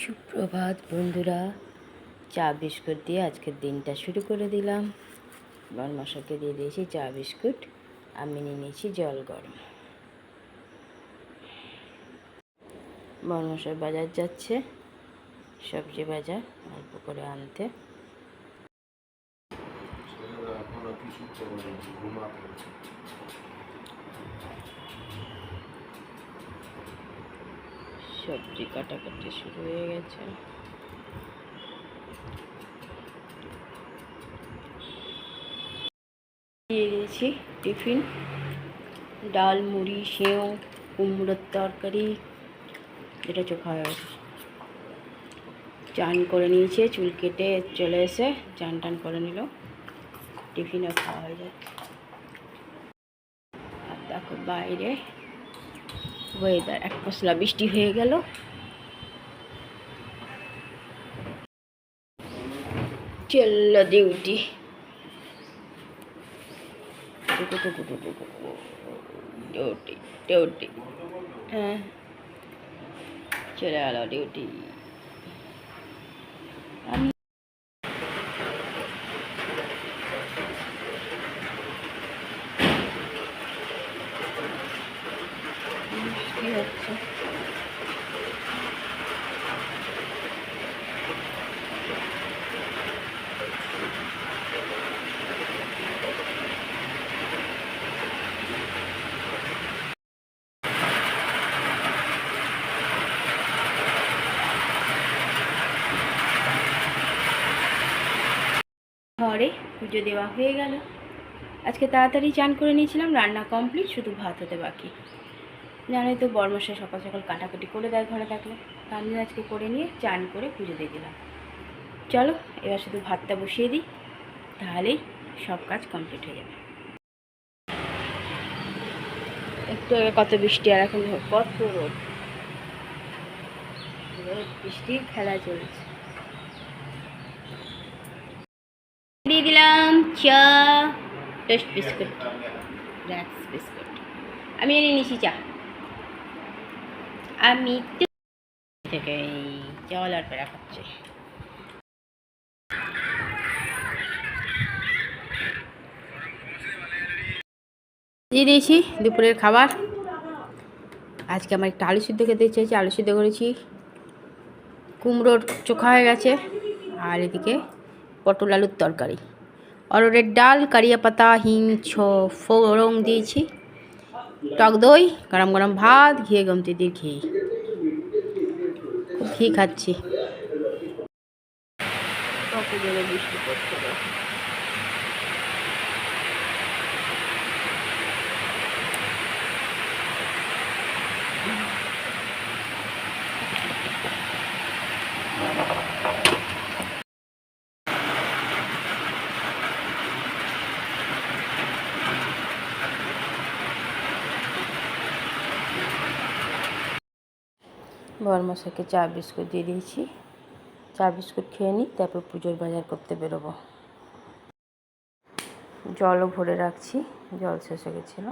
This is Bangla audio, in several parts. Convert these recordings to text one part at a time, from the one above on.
সুপ্রভাত বন্ধুরা, চা বিস্কুট দিয়ে আজকের দিনটা শুরু করে দিলাম। বরমশাকে দিয়ে দিয়েছি চা বিস্কুট, আমি নিয়ে নিয়েছি জল গরম। বরমশাই বাজার যাচ্ছে, সবজি বাজার অল্প করে আনতে এখনও কিছু করেনি ঘুমাতে সবজি কাটাকাটি শুরু হয়ে গেছে। দিয়ে দিয়েছি টিফিন। ডাল, মুড়ি, সেও, কুমড়োর তরকারি এটা চোখা চান করে নিয়েছে, চুল কেটে চলে এসে চান টান করে নিল। টিফিনও খাওয়া হয়ে যাচ্ছে। আর দেখো বাইরে ওয়েদার এক পশলা বৃষ্টি হয়ে গেল। চলল ডিউটি ডিউটি ডিউটি হ্যাঁ। চলে গেল ডিউটি আমি বৃষ্টি হচ্ছে ঘরে পুজো দেওয়া হয়ে গেল। আজকে তাড়াতাড়ি চান করে নিয়েছিলাম, রান্না কমপ্লিট শুধু ভাত হতে বাকি। জানোই তো, বর্মশাই সকাল সকাল কাটাকুটি করে দেয় ঘরে থাকলে। আমি আজকে করে নিয়ে চান করে পুজো দিয়ে দিলাম। চলো, এবার শুধু ভাতটা বসিয়ে দিই, তাহলেই সব কাজ কমপ্লিট হয়ে যাবে। একটু আগে কত বৃষ্টি, আর এখন কত রোদ। রোদ বৃষ্টির খেলা চলছে দিয়ে দিলাম চা টোস্ট বিস্কুট র্যাক্স বিস্কুট আমি এনে নিয়েছি চা। আমি থেকে জল আর পেড়া খাচ্ছি। দিয়ে দিয়েছি দুপুরের খাবার। আজকে আমার একটা আলু সিদ্ধ খেতে ইচ্ছে আলু সিদ্ধ করেছি। কুমড়োর চোখা হয়ে গেছে, আর এদিকে পটল আলুর তরকারি। অরড়ের ডাল কারিয়া পাতা হিং ছ ফোড়ং দিয়েছি টক দই গরম গরম ভাত ঘিয়ে গমতি দিয়ে ঘি ঘি খাচ্ছি বৃষ্টি পড়ছে দেখো। বরমশাইকে চা বিস্কুট দিয়ে দিয়েছি চা বিস্কুট খেয়ে নিই, তারপর পুজোর বাজার করতে বেরোবো জলও ভরে রাখছি, জল শেষ হয়ে গেছিল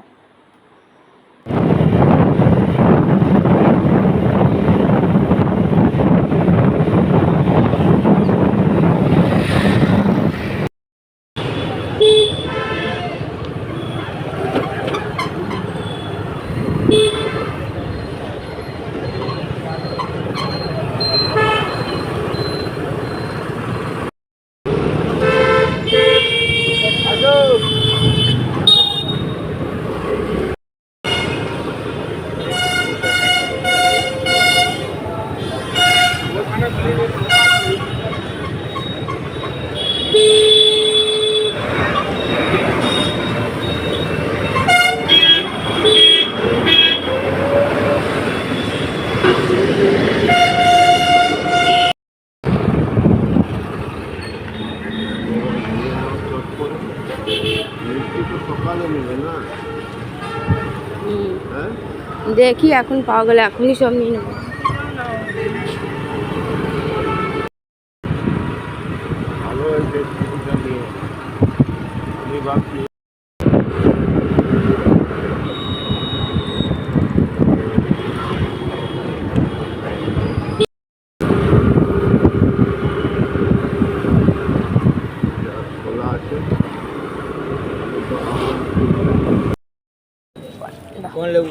দেখি এখন পাওয়া গেলে এখনই সব নিয়ে নেব। কোন লেবু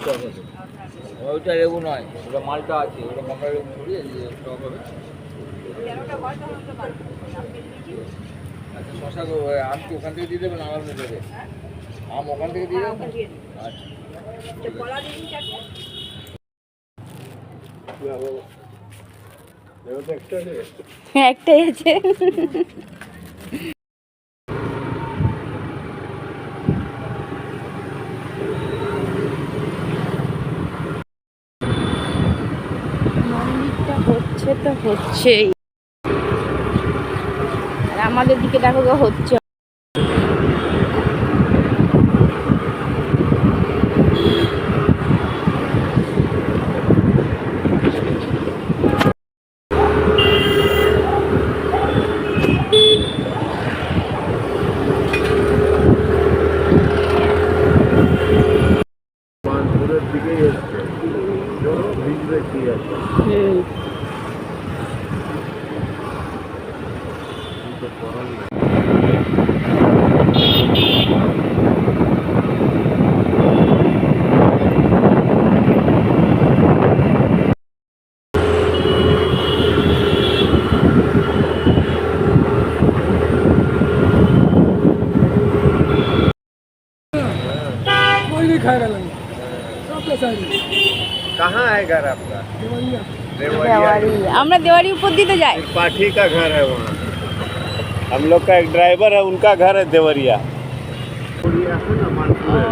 ওইটা লেবু নয় ওটা মালটা আছে ওটা মালটা লেবু ছড়িয়ে দিয়ে টক হবে। আচ্ছা শশা আম কি ওখান থেকে দিয়ে দেবেন আমার দেবে আম ওখান থেকে দিয়ে দেবেন? আচ্ছা। লেবু তো একটা আছে। একটাই আছে। হচ্ছে তো হচ্ছেই। আর আমাদের দিকে দেখো হচ্ছে কিন্তু করার নেই कहाँ है घर आपका देवरिया দেওয়ারি আমরা দেওয়ারি উপর দিতে যাই पाठी का घर है वहाँ हम लोग का एक ड्राइवर है उनका घर है देवरिया। देवरिया है ना मानपुर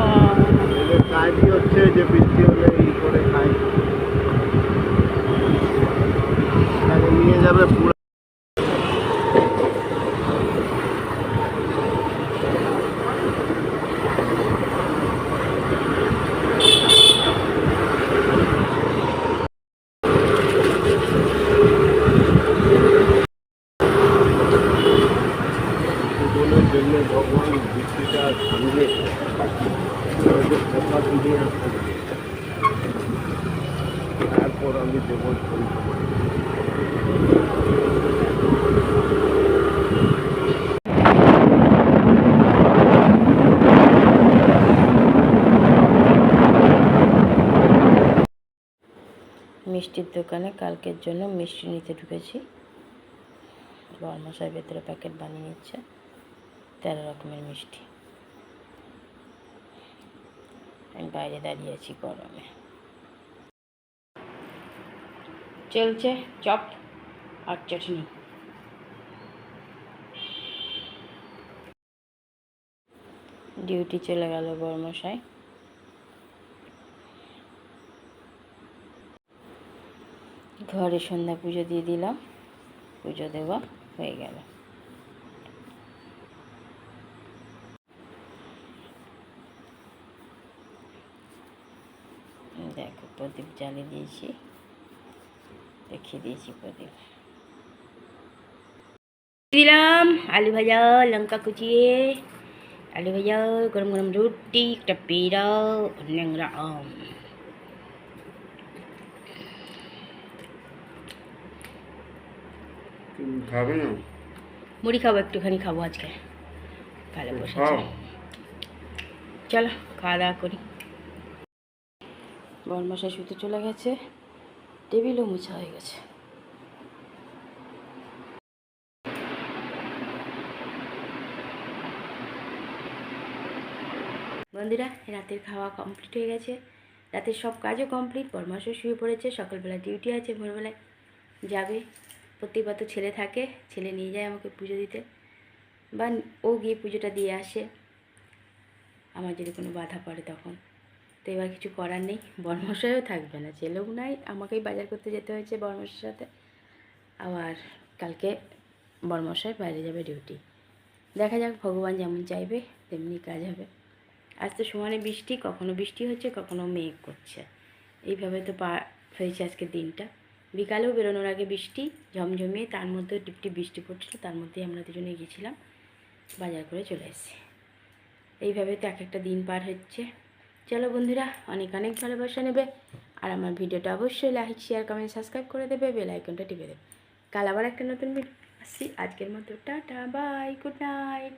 মিষ্টির দোকানে কালকের জন্য মিষ্টি নিতে ঢুকেছি। বর্মশাই ভেতরে প্যাকেট বানিয়ে নিচ্ছে, তেরো রকমের মিষ্টি। আমি বাইরে দাঁড়িয়ে আছি গরমে। চলছে, চপ আর চাটনি। ডিউটি চলে গেল বর্মশাই। ঘরে সন্ধ্যা পুজো দিয়ে দিলাম। পুজো দেওয়া হয়ে গেল। দেখো প্রদীপ জ্বালিয়ে দিয়েছি। দেখিয়ে দিয়েছি প্রদীপ। দিলাম আলু ভাজা, লঙ্কা কুচিয়ে। আলু ভাজা, গরম গরম রুটি, একটা পেড়া ন্যাংরা আম। খাবে না? মুড়ি খাব একটুখানি খাব আজকে। কালে বসে চলো খাওয়া দাওয়া করি। বরমাসা শুতে চলে গেছে। টেবিলও মোছা হয়ে গেছে। বন্ধুরা রাতের খাওয়া কমপ্লিট হয়ে গেছে। রাতের সব কাজও কমপ্লিট বরমাসও শুয়ে পড়েছে। সকালবেলা ডিউটি আছে ভোরবেলায় যাবে। প্রত্যেকবার তো ছেলে থাকে, ছেলে নিয়ে যায় আমাকে পুজো দিতে। বা ও গিয়ে পুজোটা দিয়ে আসে। আমার যদি কোনো বাধা পড়ে তখন। তো এবার কিছু করার নেই। বর্মশাইও থাকবে না, ছেলেও নাই। আমাকেই বাজার করতে যেতে হয়েছে বর্মশার সাথে। আবার কালকে বর্মশাই বাইরে যাবে ডিউটি দেখা যাক, ভগবান যেমন চাইবে, তেমনি কাজ হবে। আজ তো সমানে বৃষ্টি, কখনো বৃষ্টি হচ্ছে, কখনো মেঘ করছে। এইভাবে তো পা হয়েছে আজকে দিনটা। বিকালেও বেরোনোর আগে বৃষ্টি ঝমঝমিয়ে তার মধ্যে টিপটিপ বৃষ্টি পড়ছিল, তার মধ্যেই আমরা দুজনে গেছিলাম বাজার করে চলে এসেছি। এইভাবে তো এক একটা দিন পার হচ্ছে। চলো বন্ধুরা, অনেক অনেক ভালোবাসা নেবে। আর আমার ভিডিওটা অবশ্যই লাইক শেয়ার কমেন্ট সাবস্ক্রাইব করে দেবে বেল আইকনটা টিপে দেবে। কাল আবার একটা নতুন ভিডিও আসছি আজকের মতো টাটা বাই গুড নাইট